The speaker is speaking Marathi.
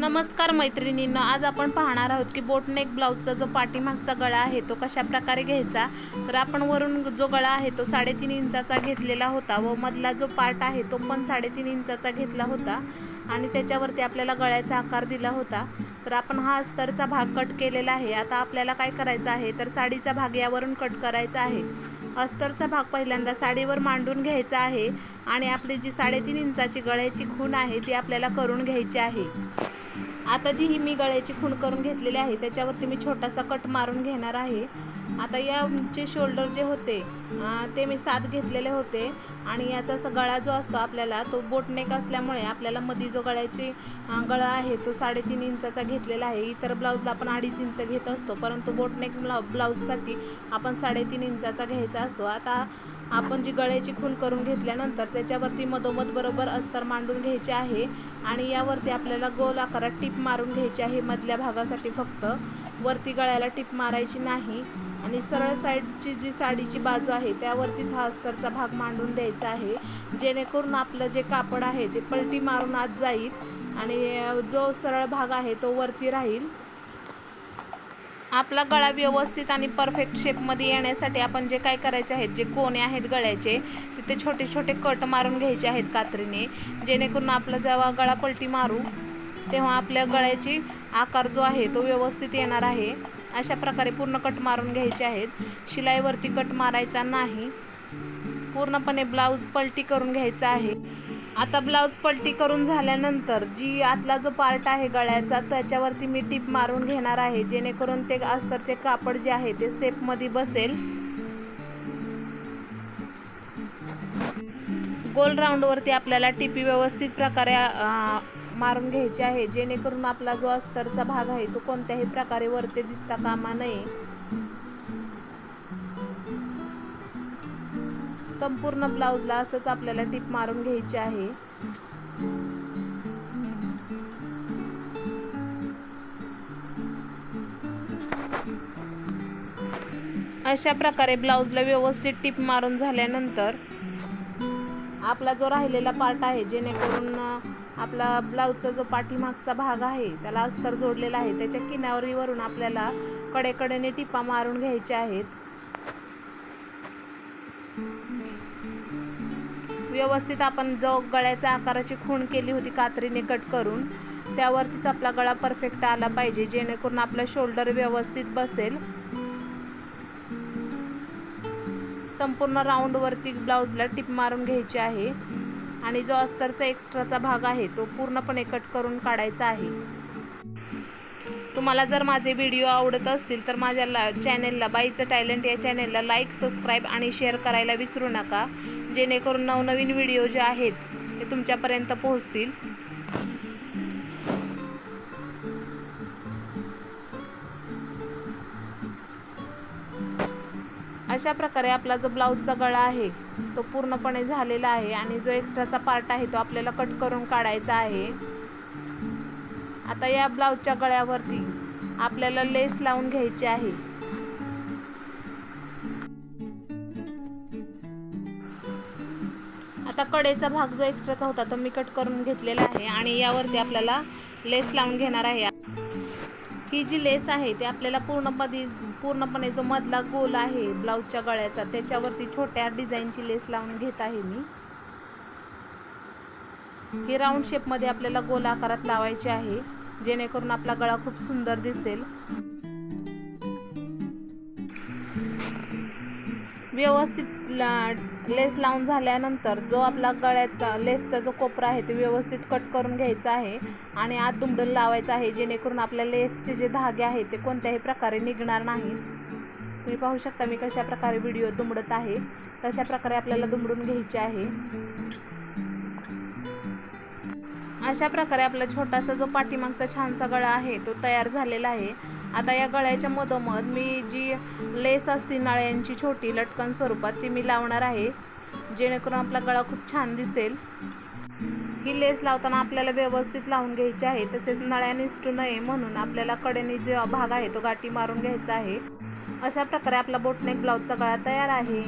नमस्कार मैत्रिणींना आज आपण पाहणार आहोत की बोटनेक ब्लाऊजचा जो पाठीमागचा गळा आहे तो कशा प्रकारे घ्यायचा? तर आपण वरून जो गळा आहे तो साडेतीन इंचाचा घेतलेला होता व मधला जो पार्ट आहे तो पण साडेतीन इंचाचा घेतला होता आणि त्याच्यावरती आपल्याला गळ्याचा आकार दिला होता. तर आपण हा अस्तरचा भाग कट केलेला आहे. आता आपल्याला काय करायचं आहे? तर साडीचा भाग यावरून कट करायचा आहे. अस्तरचा भाग पहिल्यांदा साडीवर मांडून घ्यायचा आहे आणि आपली जी साडेतीन इंचाची गळ्याची खूण आहे ती आपल्याला करून घ्यायची आहे. आता जी ही मी गळ्याची खूण करून घेतलेली आहे त्याच्यावरती मी छोटासा कट मारून घेणार आहे. आता याचे शोल्डर जे होते ते मी सात घेतलेले होते. आणि याचा असा गळा जो असतो आपल्याला तो बोटनेक असल्यामुळे आपल्याला मध्ये जो गळ्याची गळा आहे तो साडेतीन इंचाचा घेतलेला आहे. इतर ब्लाऊजला आपण अडीच इंच घेत असतो परंतु बोटनेक ब्लाउ ब्लाऊजसाठी आपण साडेतीन इंचाचा घ्यायचा असतो. आता आपण जी गळ्याची खूण करून घेतल्यानंतर त्याच्यावरती मधोमध बरोबर अस्तर मांडून घ्यायचे आहे. आणि यावरती आपल्याला गोल आकारात टीप मारून घ्यायची आहे मधल्या भागासाठी फक्त. वरती गळ्याला टीप मारायची नाही. आणि सरळ साईडची जी साडीची बाजू आहे त्यावरतीच हा अस्तरचा भाग मांडून द्यायचा आहे. जेणेकरून आपलं जे कापड आहे ते पलटी मारून आत जाईल. आणि जो सरळ भाग आहे तो वरती राहील. आपला गळा व्यवस्थित आणि परफेक्ट शेपमध्ये येण्यासाठी आपण जे काय करायचे आहेत जे कोणे आहेत गळ्याचे तिथे छोटे छोटे कट मारून घ्यायचे आहेत कात्रीने. जेणेकरून आपला जेव्हा गळा पलटी मारू तेव्हा आपल्या गळ्याची आकार जो आहे तो व्यवस्थित येणार आहे. अशा प्रकारे पूर्ण कट मारून घ्यायचे आहेत. शिलाईवरती कट मारायचा नाही. पूर्णपणे ब्लाऊज पलटी करून घ्यायचा आहे. आता ब्लाऊज पलटी करून झाल्यानंतर जी आतला जो पार्ट आहे गळ्याचा त्याच्यावरती मी टीप मारून घेणार आहे जेणेकरून ते अस्तरचे कापड जे आहे ते सेपमध्ये बसेल. गोल राऊंडवरती आपल्याला टिपी व्यवस्थित प्रकारे मारून घ्यायची आहे जेणेकरून आपला जो अस्तरचा भाग आहे तो कोणत्याही प्रकारे वरती दिसता कामा नये. संपूर्ण ब्लाऊजला असंच आपल्याला टिप मारून घ्यायची आहे. अशा प्रकारे ब्लाऊजला व्यवस्थित टिप मारून झाल्यानंतर आपला जो राहिलेला पार्ट आहे जेणेकरून आपला ब्लाऊजचा जो पाठीमागचा भाग आहे त्याला अस्तर जोडलेला आहे त्याच्या किनारीवरून आपल्याला कडेकडेने टिपा मारून घ्यायच्या आहेत. व्यवस्थित आपण जो गळ्याच्या आकाराची खूण केली होती कात्रीने कट करून त्यावरतीच आपला गळा परफेक्ट आला पाहिजे जेणेकरून आपला शोल्डर व्यवस्थित बसेल. संपूर्ण राऊंडवरती ब्लाऊजला टिप मारून घ्यायची आहे. आणि जो अस्तरचा एक्स्ट्राचा भाग आहे तो पूर्णपणे कट करून काढायचा आहे. तुम्हाला जर माझे व्हिडिओ आवडत असतील तर माझ्या ला चॅनेलला बाईचं टॅलेंट या चॅनेलला लाईक सबस्क्राईब आणि शेअर करायला विसरू नका. जेणेकरून नवनवीन व्हिडिओ जे आहेत ते तुमच्यापर्यंत पोहोचतील. अशा प्रकारे आपला जो ब्लाऊजचा गळा आहे तो पूर्णपणे झालेला आहे आणि जो एक्स्ट्राचा पार्ट आहे तो आपल्याला कट करून काढायचा आहे. आता या ब्लाऊजच्या गळ्यावरती आपल्याला लेस लावून घ्यायची आहे. आता कडेचा भाग जो एक्स्ट्राचा होता तो मी कट करून घेतलेला आहे आणि यावरती आपल्याला लेस लावून घेणार आहे. ही जी लेस आहे ते आपल्याला पूर्णपणे पूर्णपणे जो मधला गोल आहे ब्लाऊजच्या गळ्याचा त्याच्यावरती छोट्या डिझाईनची लेस लावून घेत आहे मी. ही राऊंड शेपमध्ये आपल्याला गोल आकारात लावायची आहे. जेणेकरून आपला गळा खूप सुंदर दिसेल. व्यवस्थित ला- लेस लावून झाल्यानंतर जो आपला गळ्याचा लेसचा जो कोपरा आहे ते व्यवस्थित कट करून घ्यायचा आहे आणि आत दुमडून लावायचा आहे जेणेकरून आपल्या लेसचे जे धागे आहेत ते कोणत्याही प्रकारे निघणार नाहीत तुम्ही पाहू शकता मी कशा प्रकारे व्हिडिओ दुमडत आहे तशा प्रकारे आपल्याला दुमडून घ्यायचे आहे. अशा प्रकारे आपला छोटासा जो पाठीमागचा छानसा गळा आहे तो तयार झालेला आहे. आता या गळ्याच्या मधोमध मी जी लेस असते नळ्यांची छोटी लटकन स्वरूपात ती मी लावणार आहे. जेणेकरून आपला गळा खूप छान दिसेल. ही लेस लावताना आपल्याला व्यवस्थित लावून घ्यायची आहे. तसेच नळ्या निसटू नये म्हणून आपल्याला कडेने जो भाग आहे तो गाठी मारून घ्यायचा आहे. अशा प्रकारे आपला बोटनेक ब्लाऊजचा गळा तयार आहे.